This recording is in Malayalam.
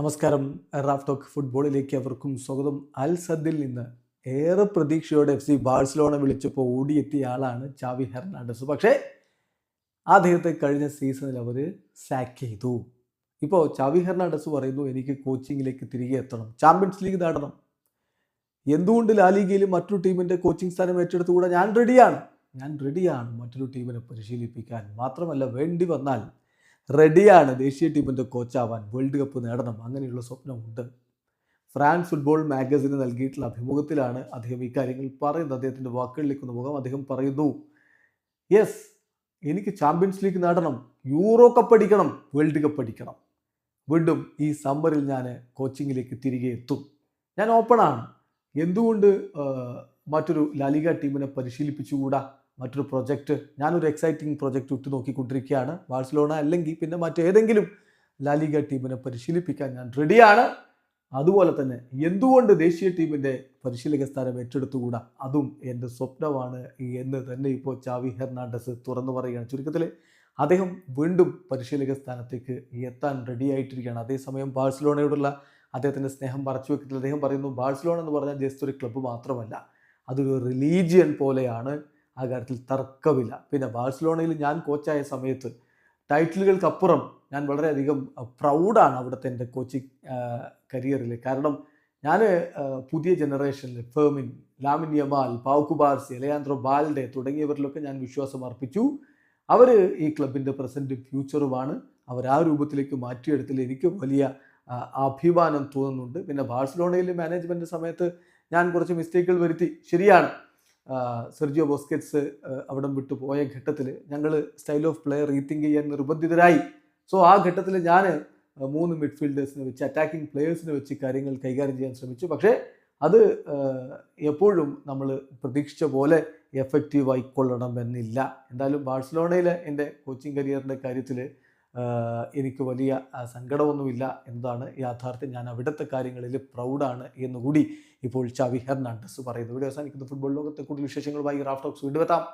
നമസ്കാരം. റാഫ് ടോക്ക് ഫുട്ബോളിലേക്ക് അവർക്കും സ്വാഗതം. അൽ സദിൽ നിന്ന് ഏറെ പ്രതീക്ഷയോടെ എഫ് സി ബാഴ്സലോണ വിളിച്ചപ്പോൾ ഓടിയെത്തിയ ആളാണ് ചാവി ഹെർണാണ്ടസ്. പക്ഷേ അദ്ദേഹത്തെ കഴിഞ്ഞ സീസണിൽ അവർ സാക്ക് ചെയ്തു. ഇപ്പോൾ ചാവി ഹെർണാണ്ടസ് പറയുന്നു എനിക്ക് കോച്ചിങ്ങിലേക്ക് തിരികെ എത്തണം. ചാമ്പ്യൻസ് ലീഗ് നേടണം. എന്തുകൊണ്ട് ലാലിഗയിൽ മറ്റൊരു ടീമിന്റെ കോച്ചിങ് സ്ഥാനം ഏറ്റെടുത്തുകൂടെ? ഞാൻ റെഡിയാണ് ഞാൻ റെഡിയാണ് മറ്റൊരു ടീമിനെ പരിശീലിപ്പിക്കാൻ. മാത്രമല്ല വേണ്ടി വന്നാൽ റെഡിയാണ് ദേശീയ ടീമിന്റെ കോച്ചാവാൻ വേൾഡ് കപ്പ് നേടണം അങ്ങനെയുള്ള സ്വപ്നമുണ്ട്. ഫ്രാൻസ് ഫുട്ബോൾ മാഗസിന് നൽകിയിട്ടുള്ള അഭിമുഖത്തിലാണ് അദ്ദേഹം ഇക്കാര്യങ്ങൾ കാര്യങ്ങൾ പറയുന്നത്. അദ്ദേഹത്തിന്റെ വാക്കുകളിലേക്ക് ഒന്ന് പോകാം. അദ്ദേഹം പറയുന്നു യെസ് എനിക്ക് ചാമ്പ്യൻസ് ലീഗ് നേടണം യൂറോ കപ്പ് അടിക്കണം വേൾഡ് കപ്പ് അടിക്കണം. വീണ്ടും ഈ സമ്മറിൽ ഞാൻ കോച്ചിങ്ങിലേക്ക് തിരികെ എത്തും. ഞാൻ ഓപ്പണാണ് എന്തുകൊണ്ട് മറ്റൊരു ലാലിക ടീമിനെ പരിശീലിപ്പിച്ചുകൂടാ? മറ്റൊരു പ്രൊജക്റ്റ് ഞാനൊരു എക്സൈറ്റിംഗ് പ്രൊജക്റ്റ് ഉറ്റുനോക്കിക്കൊണ്ടിരിക്കുകയാണ്. ബാഴ്സലോണ അല്ലെങ്കിൽ പിന്നെ മറ്റേതെങ്കിലും ലാലിക ടീമിനെ പരിശീലിപ്പിക്കാൻ ഞാൻ റെഡിയാണ് അതുപോലെ തന്നെ എന്തുകൊണ്ട് ദേശീയ ടീമിന്റെ പരിശീലക സ്ഥാനം ഏറ്റെടുത്തുകൂടാ? അതും എന്റെ സ്വപ്നമാണ് എന്ന് തന്നെ ഇപ്പോൾ ചാവി ഹെർണാണ്ടസ് തുറന്നു പറയുകയാണ്. ചുരുക്കത്തിൽ അദ്ദേഹം വീണ്ടും പരിശീലക സ്ഥാനത്തേക്ക് എത്താൻ റെഡി ആയിട്ടിരിക്കുകയാണ്. അതേസമയം ബാഴ്സലോണയോടുള്ള അദ്ദേഹത്തിന്റെ സ്നേഹം മറച്ചു വെക്കത്തിൽ അദ്ദേഹം പറയുന്നു ബാഴ്സലോണ എന്ന് പറഞ്ഞാൽ ജസ്റ്റ് ഒരു ക്ലബ്ബ് മാത്രമല്ല. അതൊരു റിലീജിയൻ പോലെയാണ്. ആ കാര്യത്തിൽ തർക്കമില്ല. പിന്നെ ബാഴ്സലോണയിൽ ഞാൻ കോച്ചായ സമയത്ത് ടൈറ്റിലുകൾക്കപ്പുറം ഞാൻ വളരെയധികം പ്രൗഡാണ് അവിടുത്തെ എന്റെ കോച്ചിങ് കരിയറിൽ കാരണം ഞാൻ പുതിയ ജനറേഷനിൽ Fermin Lamine Yamal Pau Cubarsi Alejandro Balde തുടങ്ങിയവരിലൊക്കെ ഞാൻ വിശ്വാസം അർപ്പിച്ചു. അവർ ഈ ക്ലബിന്റെ പ്രസന്റും ഫ്യൂച്ചറുമാണ്. അവർ ആ രൂപത്തിലേക്ക് മാറ്റിയെടുത്തിൽ എനിക്ക് വലിയ അഭിമാനം തോന്നുന്നുണ്ട്. പിന്നെ ബാഴ്സലോണയിൽ മാനേജ്മെന്റ് സമയത്ത് ഞാൻ കുറച്ച് മിസ്റ്റേക്കുകൾ വരുത്തി. ശരിയാണ്. സെർജിയോ ബോസ്കറ്റ്സ് അവിടം വിട്ടു പോയ ഘട്ടത്തിൽ ഞങ്ങൾ സ്റ്റൈൽ ഓഫ് പ്ലെയർ റീത്തിങ്ക് ചെയ്യാൻ നിർബന്ധിതരായി. സോ ആ ഘട്ടത്തിൽ ഞാൻ മൂന്ന് മിഡ്ഫീൽഡേഴ്സിനെ വെച്ച് അറ്റാക്കിംഗ് പ്ലെയേഴ്സിനെ വെച്ച് കാര്യങ്ങൾ കൈകാര്യം ചെയ്യാൻ ശ്രമിച്ചു. പക്ഷേ അത് എപ്പോഴും നമ്മൾ പ്രതീക്ഷിച്ച പോലെ എഫക്റ്റീവ് ആയിക്കൊള്ളണം എന്നില്ല എന്തായാലും ബാഴ്സലോണയിലെ എന്റെ കോച്ചിങ് കരിയറിന്റെ കാര്യത്തിൽ എനിക്ക് വലിയ സങ്കടമൊന്നുമില്ല എന്നതാണ് യാഥാർത്ഥ്യം. ഞാൻ അവിടുത്തെ കാര്യങ്ങളിൽ പ്രൗഡാണ് എന്നുകൂടി ഇപ്പോൾ ചവി ഹെർണാണ്ടസ് പറയുന്നു. ഇവിടെ അവസാനിക്കുന്ന. ഫുട്ബോൾ ലോകത്തെ കൂടുതൽ വിശേഷങ്ങളുമായി റാഫ്റ്റോക്സ് വീണ്ടും എത്താം.